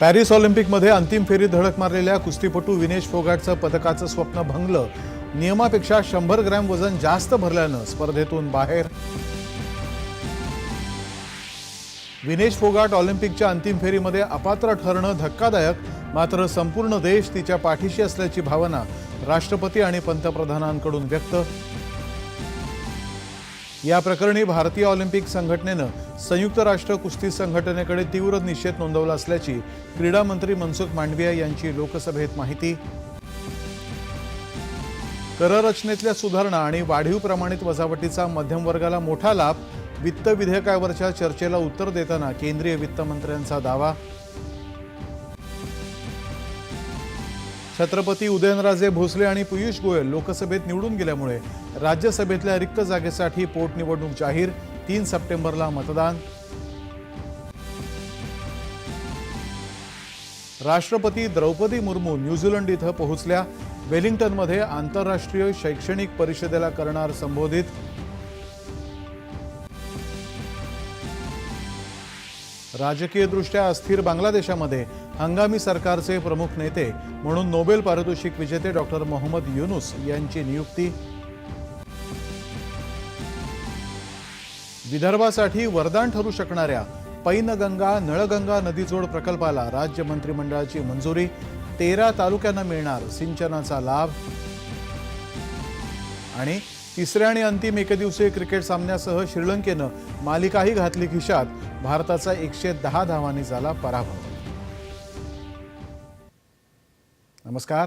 Paris ऑलिम्पिकमध्ये अंतिम फेरीत धडक मारलेल्या कुस्तीपटू विनेश फोगाटचं पदकाचं स्वप्न भंगलं. नियमापेक्षा शंभर ग्रॅम वजन जास्त भरल्यानं स्पर्धेतून बाहेर. विनेश फोगाट ऑलिम्पिकच्या अंतिम फेरीमध्ये अपात्र ठरणं धक्कादायक मात्र संपूर्ण देश तिच्या पाठीशी असल्याची भावना राष्ट्रपती आणि पंतप्रधानांकडून व्यक्त या प्रकरणी भारतीय ऑलिम्पिक संघटनेनं संयुक्त राष्ट्र कुस्ती संघटनेकडे तीव्र निषेध नोंदवला असल्याची क्रीडा मंत्री मनसुख मांडविया यांची लोकसभेत माहिती. कररचनेतल्या सुधारणा आणि वाढीव प्रमाणित वजावटीचा मध्यम वर्गाला मोठा लाभ वित्त विधेयकावरच्या चर्चेला उत्तर देताना केंद्रीय वित्तमंत्र्यांचा दावा. छत्रपती उदयनराजे भोसले आणि पियुष गोयल लोकसभेत निवडून गेल्यामुळे राज्यसभेतल्या रिक्त जागेसाठी पोटनिवडणूक जाहीर तीन सप्टेंबरला मतदान. राष्ट्रपती द्रौपदी मुर्मू न्यूझीलंड इथं पोहोचल्या. वेलिंग्टनमध्ये आंतरराष्ट्रीय शैक्षणिक परिषदेला करणार संबोधित राजकीयदृष्ट्या अस्थिर बांगलादेशामध्ये हंगामी सरकारचे प्रमुख नेते म्हणून नोबेल पारितोषिक विजेते डॉक्टर मोहम्मद युनुस यांची नियुक्ती. विदर्भासाठी वरदान ठरू शकणाऱ्या पैनगंगा नळगंगा नदीजोड प्रकल्पाला राज्य मंत्रिमंडळाची मंजुरी. तेरा तालुक्यांना मिळणार सिंचनाचा लाभ. आणि तिसऱ्या आणि अंतिम एकदिवसीय क्रिकेट सामन्यासह श्रीलंकेनं मालिकाही घातली खिशात. भारताचा एकशे दहा धावांनी झाला पराभव. नमस्कार.